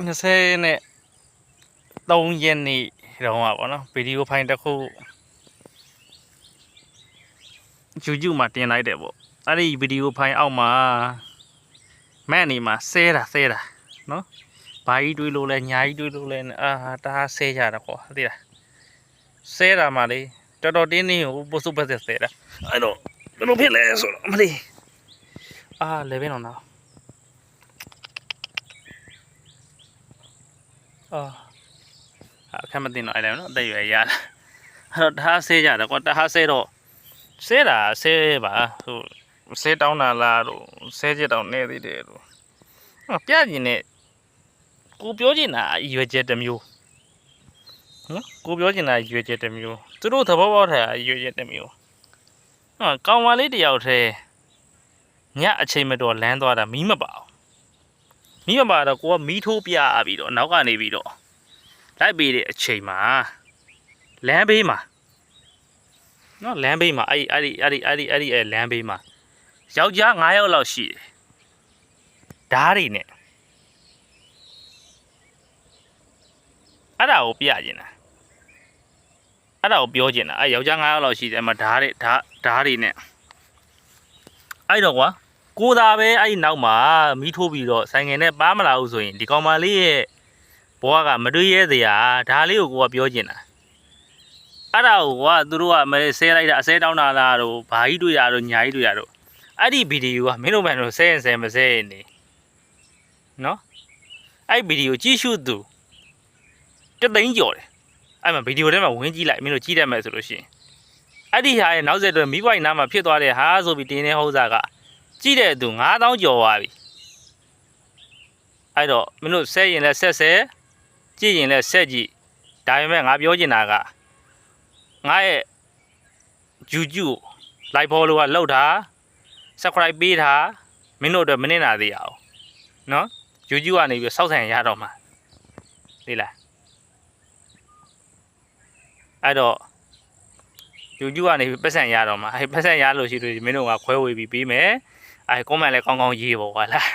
20နဲ့3ရက်နေ့တော့อ่ะဗောနော်ဗီဒီယိုဖိုင်တစ်ခု YouTube မှာတင်လိုက်တယ်ဗောအဲ့ဒီဗီဒီယိုဖိုင်အောက်မှာမဲ့နေမှာဆဲတာဆဲတာနော်ဘာကြီးတွေးလို့လဲညာကြီးတွေးလို့လဲအာတအားဆဲကြတာကွာသိလားဆဲတာမှလေတော်တော်တင်းတင်းကိုပုစုပတ်သက်ဆဲတာအဲ့တော့ဘယ်လိုဖြစ်လဲဆိုတော့မလေးအာလေဘယ်တော့နော် အာအခက်မတင်တော့အဲ့လည်းနော်အသက်အရွယ်ရတာအဲ့တော့တအားဆဲကြတာကွာတအားဆဲတော့ဆဲတာဆဲပါဟိုဆဲတောင်းတာလားတို့ဆဲချက်တောင်းနေသေးတယ်တို့ဟောပြကျင်တဲ့ကိုပြောချင်တာအရွယ်ချက်တစ်မျိုးနော်ကိုပြောချင်တာအရွယ်ချက်တစ်မျိုးသူတို့သဘောပေါက်တာအရွယ်ချက်တစ်မျိုးဟောကောင်မလေးတယောက်တည်းညအချိန်မတော်လမ်းသွားတာမီးမပါဘူး မီးမပါတော့ကိုကမီးထိုးပြပြီးတော့နောက်ကနေပြီးတော့လိုက်ပေးတဲ့အချိန်မှာလမ်းဘေးမှာနော်လမ်းဘေးမှာအဲ့ဒီအဲ့ဒီအဲ့ဒီအဲ့ဒီအဲ့ဒီအဲ့လမ်းဘေးမှာယောက်ျား9ယောက်လောက်ရှိတယ်ဓားတွေနဲ့အဲ့ဒါကိုပြကျင်တာအဲ့ဒါကိုပြောကျင်တာအဲ့ယောက်ျား9ယောက်လောက်ရှိတယ်အဲ့မှာဓားတွေဓားဓားတွေနဲ့အဲ့တော့ကွာ ကိုသာပဲအဲ့ဒီနောက်မှာမီးထိုးပြီးတော့ဆိုင်ငယ်နဲ့ပါမလာဘူးဆိုရင်ဒီကောင်မလေးရဲ့ဘဝကမတွေးရဲစရာဒါလေးကိုကိုကပြောကျင်တာအဲ့ဒါကိုကသူတို့ကမလဲဆဲလိုက်တာအဆဲတောင်းတာလားတို့ဘာကြီးတွေ့ရတို့ညာကြီးတွေ့ရတို့အဲ့ဒီဗီဒီယိုကမင်းတို့မှန်တို့ဆဲရင်ဆဲမဆဲရင်နေနော်အဲ့ဗီဒီယိုကြည့်ရှုသူတသိန်းကျော်တယ်အဲ့မှာဗီဒီယိုထဲမှာဝင်ကြည့်လိုက်မင်းတို့ကြည့်တတ်မယ်ဆိုလို့ရှိရင်အဲ့ဒီဟာရဲ့နောက်ဆက်တွဲမိဘိုင်နားမှာဖြစ်သွားတဲ့ဟာဆိုပြီးတင်းနေဟောစားက ကြည့်တဲ့သူ9000ကျော်သွားပြီအဲ့တော့မင်းတို့ဆဲရင်လည်းဆက်ဆဲကြည့်ရင်လည်းဆက်ကြည့်ဒါပေမဲ့ငါပြောချင်တာကငါရဲ့ YouTube live follow ကလောက်တာ subscribe ပေးတာမင်းတို့အတွက်မနစ်နာသေးရအောင်နော် YouTube ကနေပြီးစောက်ဆန်ရတော့မှာသိလားအဲ့တော့ YouTube ကနေပြီးပတ်စံရတော့မှာအဲ့ပတ်စံရလို့ရှိလို့မင်းတို့ကခွဲဝေပြီးပေးမယ် အဲ့ comment လည်းကောင်းကောင်းရေးပေါ့ကွာလား